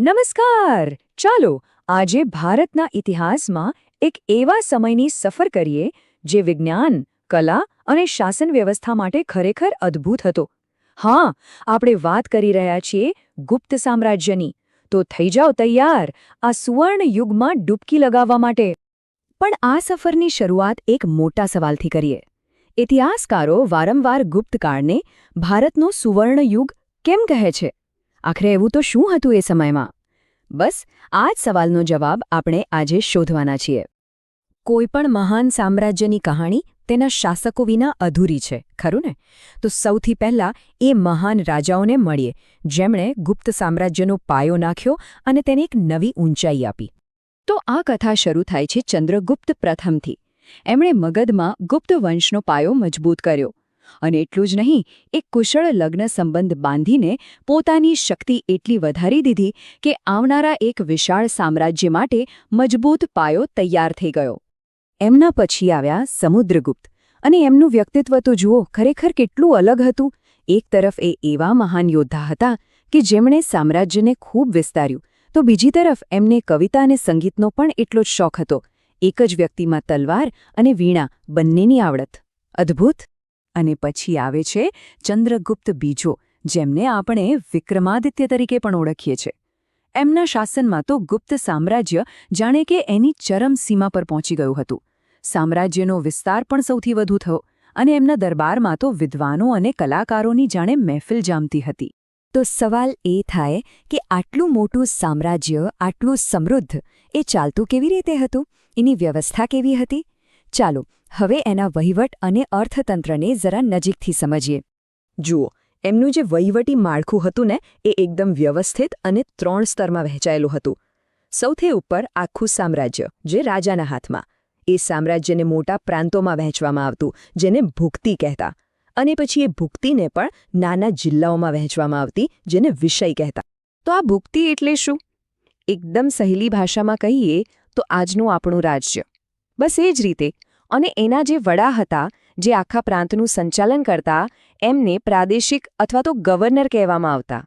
નમસ્કાર! ચાલો આજે ભારતના ઇતિહાસમાં એક એવા સમયની સફર કરીએ જે વિજ્ઞાન, કલા અને શાસન વ્યવસ્થા માટે ખરેખર અદ્ભુત હતો. હા, આપણે વાત કરી રહ્યા છીએ ગુપ્ત સામ્રાજ્યની. તો થઈ જાઓ તૈયાર આ સુવર્ણ યુગમાં ડૂબકી લગાવવા માટે. પણ આ સફરની શરૂઆત એક મોટા સવાલથી કરીએ. ઇતિહાસકારો વારંવાર ગુપ્તકાળને ભારતનો સુવર્ણ યુગ કેમ કહે છે? આખરે એવું તો શું હતું એ સમયમાં? બસ, આ જ સવાલનો જવાબ આપણે આજે શોધવાના છીએ. કોઈપણ મહાન સામ્રાજ્યની કહાણી તેના શાસકો વિના અધૂરી છે, ખરું ને? તો સૌથી પહેલા એ મહાન રાજાઓને મળીએ, જેમણે ગુપ્ત સામ્રાજ્યનો પાયો નાખ્યો અને તેને એક નવી ઊંચાઈ આપી. તો આ કથા શરૂ થાય છે ચંદ્રગુપ્ત પ્રથમથી. એમણે મગધમાં ગુપ્ત વંશનો પાયો મજબૂત કર્યો. અને એટલું જ નહીં, એક કુશળ લગ્ન સંબંધ બાંધીને પોતાની શક્તિ એટલી વધારી દીધી કે આવનારા એક વિશાળ સામ્રાજ્ય માટે મજબૂત પાયો તૈયાર થઈ ગયો. એમના પછી આવ્યા સમુદ્રગુપ્ત. અને એમનું વ્યક્તિત્વ તો જુઓ, ખરેખર કેટલું અલગ હતું. એક તરફ એ એવા મહાન યોદ્ધા હતા કે જેમણે સામ્રાજ્યને ખૂબ વિસ્તાર્યું, તો બીજી તરફ એમને કવિતા અને સંગીતનો પણ એટલો જ શોખ હતો. એક જ વ્યક્તિમાં તલવાર અને વીણા બંનેની આવડત. અદ્ભુત! અને પછી આવે છે ચંદ્રગુપ્ત બીજો, જેમને આપણે વિક્રમાદિત્ય તરીકે પણ ઓળખીએ છીએ એમના શાસનમાં તો ગુપ્ત સામ્રાજ્ય જાણે કે એની ચરમ સીમા પર પહોંચી ગયું હતું. સામ્રાજ્યનો વિસ્તાર પણ સૌથી વધુ થયો અને એમના દરબારમાં તો વિદ્વાનો અને કલાકારોની જાણે મહેફિલ જામતી હતી. તો સવાલ એ થાય કે આટલું મોટું સામ્રાજ્ય, આટલું સમૃદ્ધ, એ ચાલતું કેવી રીતે હતું? એની વ્યવસ્થા કેવી હતી? ચાલો હવે એના વહીવટ અને અર્થતંત્રને જરા નજીકથી સમજીએ. જુઓ, એમનું જે વહીવટી માળખું હતું ને, એ એકદમ વ્યવસ્થિત અને ત્રણ સ્તરમાં વહેંચાયેલું હતું. સૌથી ઉપર આખું સામ્રાજ્ય, જે રાજાના હાથમાં. એ સામ્રાજ્યને મોટા પ્રાંતોમાં વહેંચવામાં આવતું, જેને ભુક્તિ કહેતા. અને પછી એ ભુક્તિને પણ નાના જિલ્લાઓમાં વહેંચવામાં આવતી, જેને વિષય કહેતા. તો આ ભુક્તિ એટલે શું? એકદમ સહેલી ભાષામાં કહીએ, તો આજનું આપણું રાજ્ય. બસ એ જ રીતે અને એના જે વડા હતા, જે આખા પ્રાંતનું સંચાલન કરતા, એમને પ્રાદેશિક અથવા તો ગવર્નર કહેવામાં આવતા.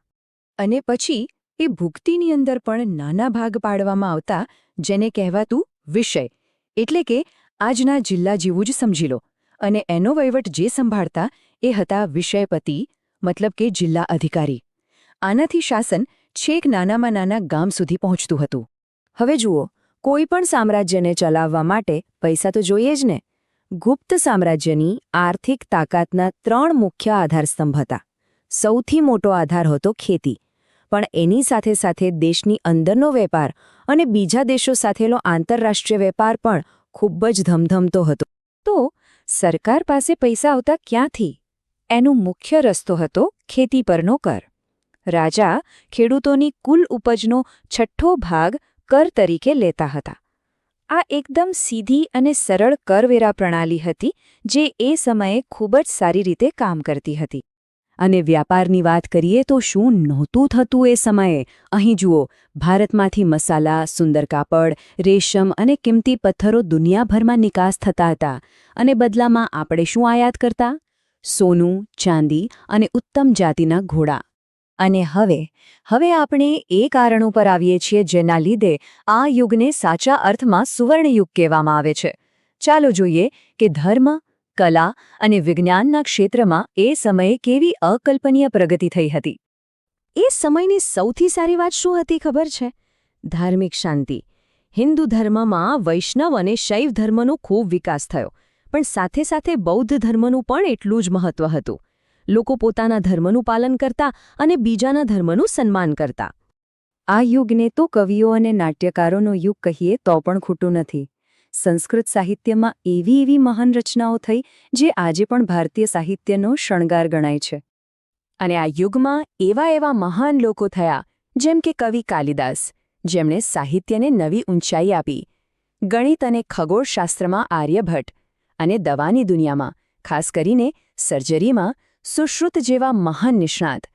અને પછી એ ભુક્તિની અંદર પણ નાના ભાગ પાડવામાં આવતા, જેને કહેવાતું વિષય. એટલે કે આજના જિલ્લા જેવું જ સમજી લો. અને એનો વહીવટ જે સંભાળતા એ હતા વિષયપતિ, મતલબ કે જિલ્લા અધિકારી. આનાથી શાસન છેક નાનામાં નાના ગામ સુધી પહોંચતું હતું. હવે જુઓ કોઈ પણ સામ્રાજ્યને ચલાવવા માટે પૈસા તો જોઈએ જ ને. ગુપ્ત સામ્રાજ્યની આર્થિક તાકાતના ત્રણ મુખ્ય આધારસ્તંભ હતા. સૌથી મોટો આધાર હતો ખેતી. પણ એની સાથે સાથે દેશની અંદરનો વેપાર અને બીજા દેશો સાથેનો આંતરરાષ્ટ્રીય વેપાર પણ ખૂબ જ ધમધમતો હતો. તો સરકાર પાસે પૈસા આવતા ક્યાંથી? એનું મુખ્ય રસ્તો હતો ખેતી પરનો કર. રાજા ખેડૂતોની કુલ ઉપજનો છઠ્ઠો ભાગ કર તરીકે લેતા હતા. આ એકદમ સીધી અને સરળ કરવેરા પ્રણાલી હતી, જે એ સમયે ખૂબ જ સારી રીતે કામ કરતી હતી. અને વ્યાપારની વાત કરીએ તો શું નહોતું થતું એ સમયે? અહીં જુઓ, ભારતમાંથી મસાલા, સુંદર કાપડ, રેશમ અને કિંમતી પથ્થરો દુનિયાભરમાં નિકાસ થતા હતા. અને બદલામાં આપણે શું આયાત કરતા? સોનું, ચાંદી અને ઉત્તમ જાતિના ઘોડા. અને હવે હવે આપણે એ કારણ ઉપર આવીએ છીએ જેના લીધે આ યુગને સાચા અર્થમાં સુવર્ણયુગ કહેવામાં આવે છે. ચાલો જોઈએ કે ધર્મ, કલા અને વિજ્ઞાનના ક્ષેત્રમાં એ સમયે કેવી અકલ્પનીય પ્રગતિ થઈ હતી. એ સમયની સૌથી સારી વાત શું હતી ખબર છે? ધાર્મિક શાંતિ. હિન્દુ ધર્મમાં વૈષ્ણવ અને શૈવ ધર્મનો ખૂબ વિકાસ થયો, પણ સાથે સાથે બૌદ્ધ ધર્મનું પણ એટલું જ મહત્વ હતું. લોકો પોતાના ધર્મનું પાલન કરતા અને બીજાના ધર્મનું સન્માન કરતા. આ યુગને તો કવિઓ અને નાટ્યકારોનો યુગ કહીએ તો પણ ખોટું નથી. સંસ્કૃત સાહિત્યમાં એવી એવી મહાન રચનાઓ થઈ જે આજે પણ ભારતીય સાહિત્યનો શણગાર ગણાય છે. અને આ યુગમાં એવા એવા મહાન લોકો થયા, જેમ કે કવિ કાલિદાસ, જેમણે સાહિત્યને નવી ઊંચાઈ આપી. ગણિત અને ખગોળશાસ્ત્રમાં આર્યભટ્ટ અને દવાની દુનિયામાં, ખાસ કરીને સર્જરીમાં સુશ્રુત જેવા મહાન નિષ્ણાત.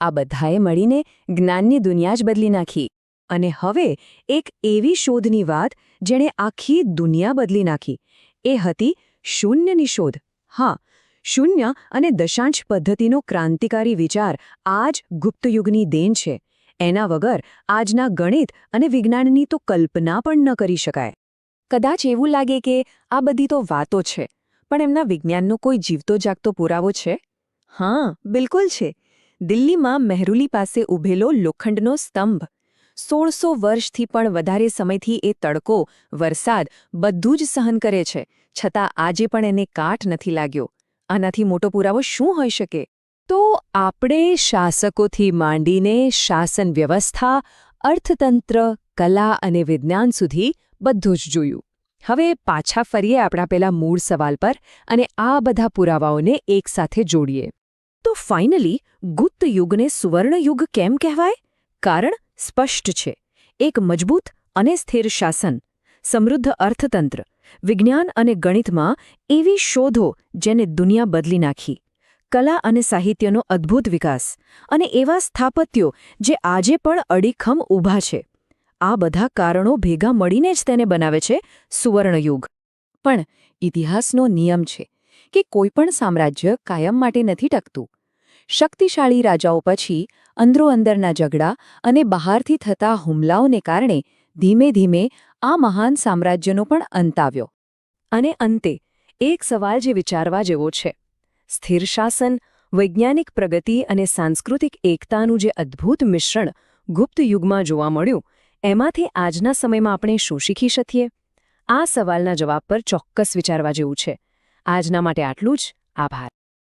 આ બધાએ મળીને જ્ઞાનની દુનિયા જ બદલી નાખી. અને હવે એક એવી શોધની વાત જેણે આખી દુનિયા બદલી નાખી. એ હતી શૂન્યની શોધ. હા, શૂન્ય અને દશાંશ પદ્ધતિનો ક્રાંતિકારી વિચાર આ જ ગુપ્તયુગની દેન છે. એના વગર આજના ગણિત અને વિજ્ઞાનની તો કલ્પના પણ ન કરી શકાય. કદાચ એવું લાગે કે આ બધી તો વાતો છે, પણ એમના વિજ્ઞાનનો કોઈ જીવતો જાગતો પુરાવો છે? હા, બિલકુલ છે. દિલ્હીમાં મહેરુલી પાસે ઊભેલો લોખંડનો સ્તંભ. સોળસો વર્ષથી પણ વધારે સમયથી એ તડકો, વરસાદ બધું જ સહન કરે છે. છતાં આજે પણ એને કાટ નથી લાગ્યો. આનાથી મોટો પુરાવો શું હોઈ શકે? તો આપણે શાસકોથી માંડીને શાસન વ્યવસ્થા, અર્થતંત્ર, કલા અને વિજ્ઞાન સુધી બધું જ જોયું. હવે પાછા ફરીએ આપણા પેલા મૂળ સવાલ પર અને આ બધા પુરાવાઓને એકસાથે જોડીએ. તો ફાઇનલી ગુપ્ત યુગને સુવર્ણ યુગ કેમ કહેવાય? કારણ સ્પષ્ટ છે. એક મજબૂત અને સ્થિર શાસન, સમૃદ્ધ અર્થતંત્ર, વિજ્ઞાન અને ગણિતમાં એવી શોધો જેને દુનિયા બદલી નાખી. કલા અને સાહિત્યનો અદ્ભુત વિકાસ અને એવા સ્થાપત્યો જે આજે પણ અડીખમ ઊભા છે. આ બધા કારણો ભેગા મળીને જ તેને બનાવે છે સુવર્ણયુગ. પણ ઇતિહાસનો નિયમ છે કે કોઈપણ સામ્રાજ્ય કાયમ માટે નથી ટકતું. શક્તિશાળી રાજાઓ પછી અંદરોઅંદરના ઝઘડા અને બહારથી થતા હુમલાઓને કારણે ધીમે ધીમે આ મહાન સામ્રાજ્યનો પણ અંત આવ્યો. અને અંતે એક સવાલ જે વિચારવા જેવો છે. સ્થિર શાસન, વૈજ્ઞાનિક પ્રગતિ અને સાંસ્કૃતિક એકતાનું જે અદ્ભુત મિશ્રણ ગુપ્ત યુગમાં જોવા મળ્યું, એમાંથી આજના સમયમાં આપણે શું શીખી શકીએ? આ સવાલના જવાબ પર ચોક્કસ વિચારવા જેવું છે. આજના માટે આટલું જ. આભાર.